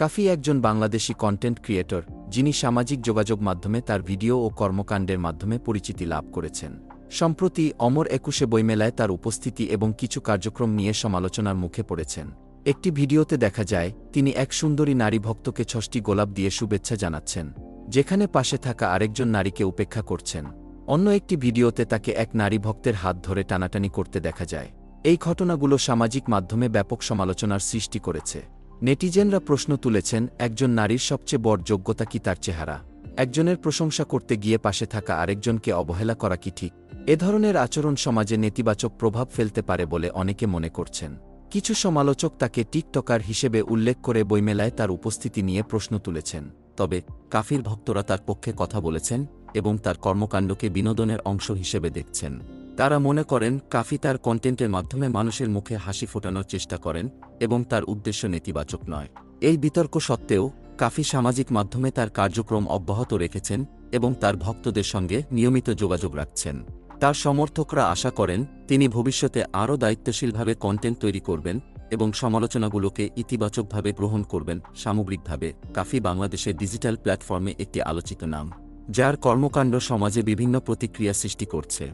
কাফি একজন Bangladeshi content creator যিনি সামাজিক যোগাযোগ মাধ্যমে তার ভিডিও ও কর্মকাণ্ডের মাধ্যমে পরিচিতি লাভ করেছেন। সম্প্রতি অমর একুশে বইমেলায় তার উপস্থিতি এবং কিছু কার্যক্রম নিয়ে সমালোচনার মুখে পড়েছেন। একটি ভিডিওতে দেখা যায়, তিনি এক সুন্দরী নারী ভক্তকে ছষ্টি গোলাপ দিয়ে শুভেচ্ছা জানাচ্ছেন, যেখানে পাশে থাকা আরেকজন নারীকে উপেক্ষা করছেন। অন্য একটি ভিডিওতে তাকে এক নারী ভক্তের হাত ধরে টানাটানি করতে দেখা যায়। এই ঘটনাগুলো সামাজিক মাধ্যমে ব্যাপক সমালোচনার সৃষ্টি করেছে। নেটিজেনরা প্রশ্ন তুলেছেন, একজন নারীর সবচেয়ে বড় যোগ্যতা কি তার চেহারা? একজনের প্রশংসা করতে গিয়ে পাশে থাকা আরেকজনকে অবহেলা করা কি ঠিক? এ ধরনের আচরণ সমাজে নেতিবাচক প্রভাব ফেলতে পারে বলে অনেকে মনে করছেন। কিছু সমালোচক তাকে টিকটকার হিসেবে উল্লেখ করে বইমেলায় তার উপস্থিতি নিয়ে প্রশ্ন তুলেছেন। তবে, কাফির ভক্তরা তার পক্ষে কথা বলেছেন এবং তার কর্মকাণ্ডকে বিনোদনের অংশ হিসেবে দেখছেন। তারা মনে করেন, কাফি তার কন্টেন্টের মাধ্যমে মানুষের মুখে হাসি ফোটানোর চেষ্টা করেন এবং তার উদ্দেশ্য নেতিবাচক নয়। এই বিতর্ক সত্ত্বেও, কাফি সামাজিক মাধ্যমে তার কার্যক্রম অব্যাহত রেখেছেন এবং তার ভক্তদের সঙ্গে নিয়মিত যোগাযোগ রাখছেন। তার সমর্থকরা আশা করেন, তিনি ভবিষ্যতে আরও দায়িত্বশীলভাবে কন্টেন্ট তৈরি করবেন এবং সমালোচনাগুলোকে ইতিবাচকভাবে গ্রহণ করবেন সামগ্রিকভাবে, কাফি বাংলাদেশের ডিজিটাল প্ল্যাটফর্মে একটি আলোচিত নাম, যার কর্মকাণ্ড সমাজে বিভিন্ন প্রতিক্রিয়া সৃষ্টি করছে।